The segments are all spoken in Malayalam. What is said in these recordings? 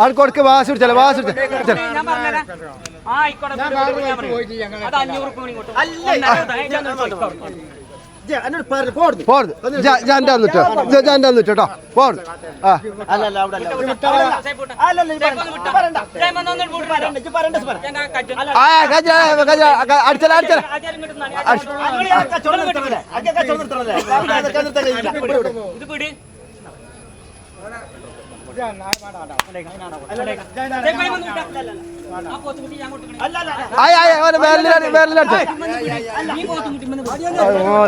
ആൾ കൊടുക്ക് വാസ് പിടിച്ചാലോ വാസ് പിടിച്ചാലോ പോർത് ജാന്റെ വന്നിട്ടോ ജാന്റെ ആ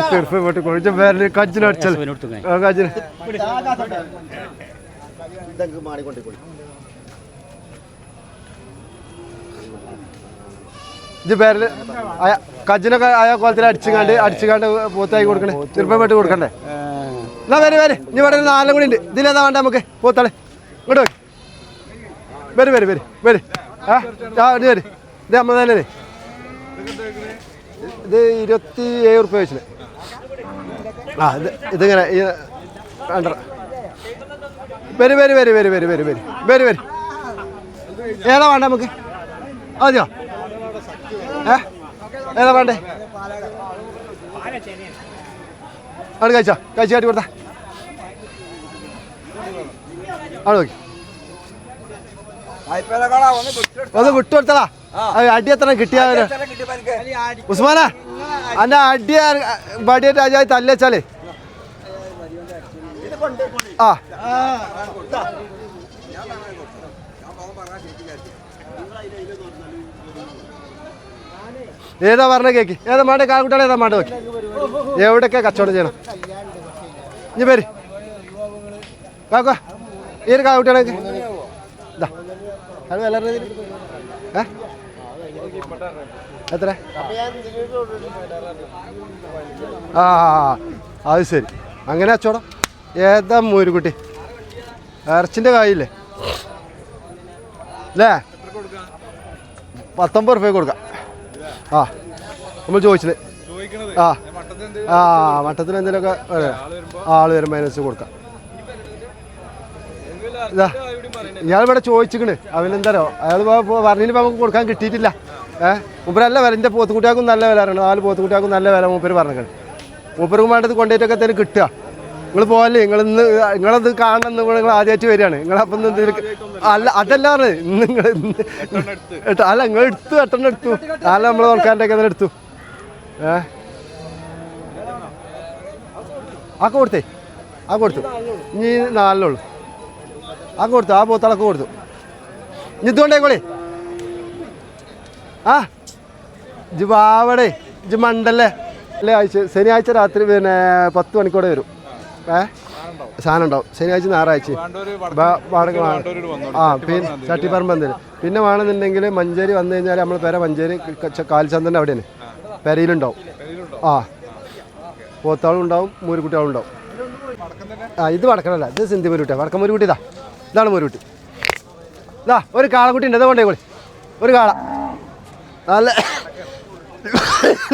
തീർപ്പ് പോട്ട് ആയ കോലത്തിൽ അടിച്ചുകാണ്ട് അടിച്ചുകാണ്ട് പോത്തായി കൊടുക്കണേ ചെറുപ്പം വെട്ട് കൊടുക്കണ്ടേ എന്നാ വരെ വരെ ഇനി ഇവിടെ നാലും കൂടി ഉണ്ട് ഇതിലേതാ വേണ്ട നമുക്ക് പോത്താളെ ഇങ്ങോട്ട് വരി വരി വരി വരി. ആ ഇത് വരി. ഇത് നമ്മൾ തന്നെ ഇത് ഇരുപത്തി ഏഴ് റുപ്യ വെച്ചിന്. ആ ഇത് ഇതിങ്ങനെ വേണ്ട വരി വരി വരി വരി വരി വരി വരി. വരി വരും. ഏതാ വേണ്ട നമുക്ക്? അതെയോ ഏ? ഏതാ വേണ്ടേ? അവിടെ കഴിച്ചോ കഴിച്ചു കാട്ടി കൊടുത്താ. അവിടെ നോക്കി. ഒന്ന് വിട്ടു കൊടുത്തടാ അത് അടി എത്ര കിട്ടിയാ ഉസ്മാനാ അന്റെ അടി ബടിയായിട്ട് അജായി തല്ലേച്ചാലേ. ആ. ഏതാ പറഞ്ഞ കേക്ക്? ഏതാ മാട്ടെ കാക്കുട്ടാണ് ഏതാ മാട്ടെ നോക്കി? എവിടെയൊക്കെ കച്ചവടം ചെയ്യണം? ഇനി പേര് കാക്ക. ഈ ഒരു ഇതാ. അത് വില ഏ? എത്ര? ആ അത് ശരി. അങ്ങനെ അച്ചോടാ. ഏതാ മോരുകുട്ടി ഇറച്ചിന്റെ കായില്ലേ? അല്ലേ? പത്തൊമ്പത് റുപ്യ കൊടുക്കാം. ആ നമ്മൾ ചോദിച്ചില്ലേ? ആ. ആ മട്ടത്തിന് എന്തെങ്കിലുമൊക്കെ. ആൾ വരുമ്പോൾ അതിനനുസരിച്ച് കൊടുക്കാം. ഇതാ ഇയാൾ ഇവിടെ ചോദിച്ചിക്കണ്. അവനെന്താരോ അയാൾ പറഞ്ഞിട്ട് നമുക്ക് കൊടുക്കാൻ കിട്ടിയിട്ടില്ല. ഏഹ് മൂപ്പരല്ല വില. എന്റെ പോത്തുകുട്ടിയാക്കും നല്ല വില അറിയണം നാല് പോത്തുകുട്ടിയാക്കും നല്ല വില മൂപ്പര് പറഞ്ഞത് മൂപ്പർക്ക് വേണ്ടത് കൊണ്ടുപോയിട്ടൊക്കെ തന്നെ കിട്ടുക. നിങ്ങൾ പോകല്ലേ നിങ്ങൾ ഇന്ന് നിങ്ങളത് കാണണം നിങ്ങൾ ആദ്യമായിട്ട് വരികയാണ്. നിങ്ങളപ്പം അല്ല അതല്ലാണ് ഇന്ന് നിങ്ങൾ അല്ല നിങ്ങൾ എടുത്തു എട്ടെണ്ണം എടുത്തു. അല്ല നമ്മൾ നോക്കാന്റെ ഒക്കെ എടുത്തു. ഏ? ആ കൊടുത്തേ. ആ കൊടുത്തു. ഇനി നാലിനുള്ളൂ. ആ കൊടുത്തു ആ പോത്താളൊക്കെ കൊടുത്തു. ഇതുകൊണ്ടേക്കോളേ ആ ഇജ് വാവടേ ഇജ് മണ്ടല്ലേ? അല്ലേ ആഴ്ച ശനിയാഴ്ച രാത്രി പിന്നെ പത്ത് മണിക്കൂടെ വരും. ഏ? സാധനം ഉണ്ടാവും. ശനിയാഴ്ച ഞായറാഴ്ച. വാടക ആ പിന്നെ ചട്ടിപ്പറമ്പ് എന്തേലും പിന്നെ വേണമെന്നുണ്ടെങ്കിൽ മഞ്ചേരി വന്നു കഴിഞ്ഞാൽ നമ്മൾ പേര മഞ്ചേരി കാൽചന്തന്റെ അവിടെയാണ്. പെരയിലുണ്ടാവും. ആ. പോത്താളും ഉണ്ടാവും മൂരുകുട്ടികളും ഉണ്ടാവും. ആ ഇത് വടക്കണല്ല ഇത് വടക്കം മുരുകുട്ടി ഇതാ ഇതാണ് മുരുകുട്ടി ഇതാ ഒരു കാളക്കുട്ടി ഉണ്ട് അതുകൊണ്ടേ കൂടി ഒരു കാള. നല്ല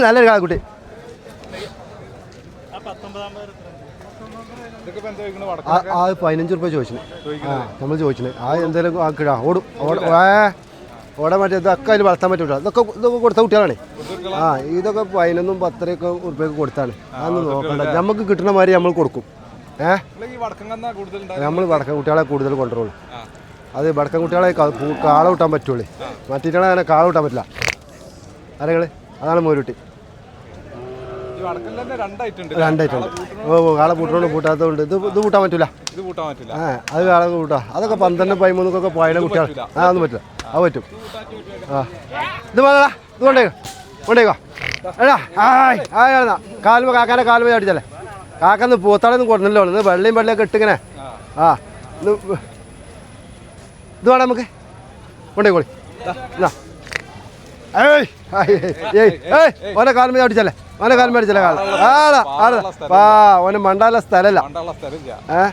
നല്ലൊരു കാളക്കുട്ടി. ആ പതിനഞ്ച് റുപ്യ ചോദിച്ചിന്. ആ നമ്മൾ ചോദിച്ചിന്. ആ എന്തെങ്കിലും ആ കിടാ ഓടും. ഓട ഏ ഓടാൻ മറ്റേ ഇതൊക്കെ അതിൽ വളർത്താൻ പറ്റൂല. ഇതൊക്കെ ഇതൊക്കെ കൊടുത്ത കുട്ടികളാണ്. ആ ഇതൊക്കെ പതിനൊന്നും പത്തരയൊക്കെ ഉറുപ്പ്യൊക്കെ കൊടുത്താണ്. അതൊന്നും നോക്കണ്ട. നമുക്ക് കിട്ടുന്ന മാതിരി നമ്മൾ കൊടുക്കും. നമ്മൾ വടക്കൻ കുട്ടികളെ കൂടുതൽ കൊണ്ടുപോകും അത് വടക്കൻ കുട്ടികളെ കാള വിട്ടാൻ പറ്റുള്ളൂ മറ്റേ അങ്ങനെ കാള വിട്ടാൻ പറ്റില്ല അരകൾ അതാണ് മോരുട്ടി രണ്ടായിട്ടുണ്ട് ഓ കാള പൂട്ടോണ്ട് പൂട്ടാത്തതുകൊണ്ട് ഇത് ഇത് കൂട്ടാൻ പറ്റില്ല ആ അത് കാള കൂട്ടാ അതൊക്കെ പന്ത്രണ്ട് പതിമൂന്നൊക്കെ പോയാലും കുട്ടികൾ ആ ഒന്നും പറ്റില്ല ആ പറ്റും ആ ഇത് വേണടാ ഇത് കൊണ്ടേക്കോ കൊണ്ടേക്കോ എടാ ആയ് ആയ് കാൽമ കാക്കാനെ കാലുമ അടിച്ചല്ലേ കാക്കന്ന് പൂത്താളൊന്നും കൊടുന്നല്ലോ ഇന്ന് വെള്ളയും വെള്ളയൊക്കെ ഇട്ടിങ്ങനെ. ആ. ഇത് വ- ഇത് വേണം നമുക്ക്. കൊണ്ടേ കോളി ഏയ് കാലം ഓനെ കാലുമ അടിച്ചല്ലേ? ഓനെ കാലം അടിച്ചല്ലേ കാലം? ആടാ ആടാ. ആ ഓന് മണ്ടാല സ്ഥലല്ല ഏ?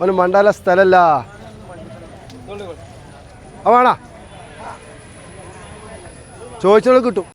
ഓന് മണ്ടാല സ്ഥലല്ല ആ വേണ? ചോദിച്ചോളൂ കിട്ടും.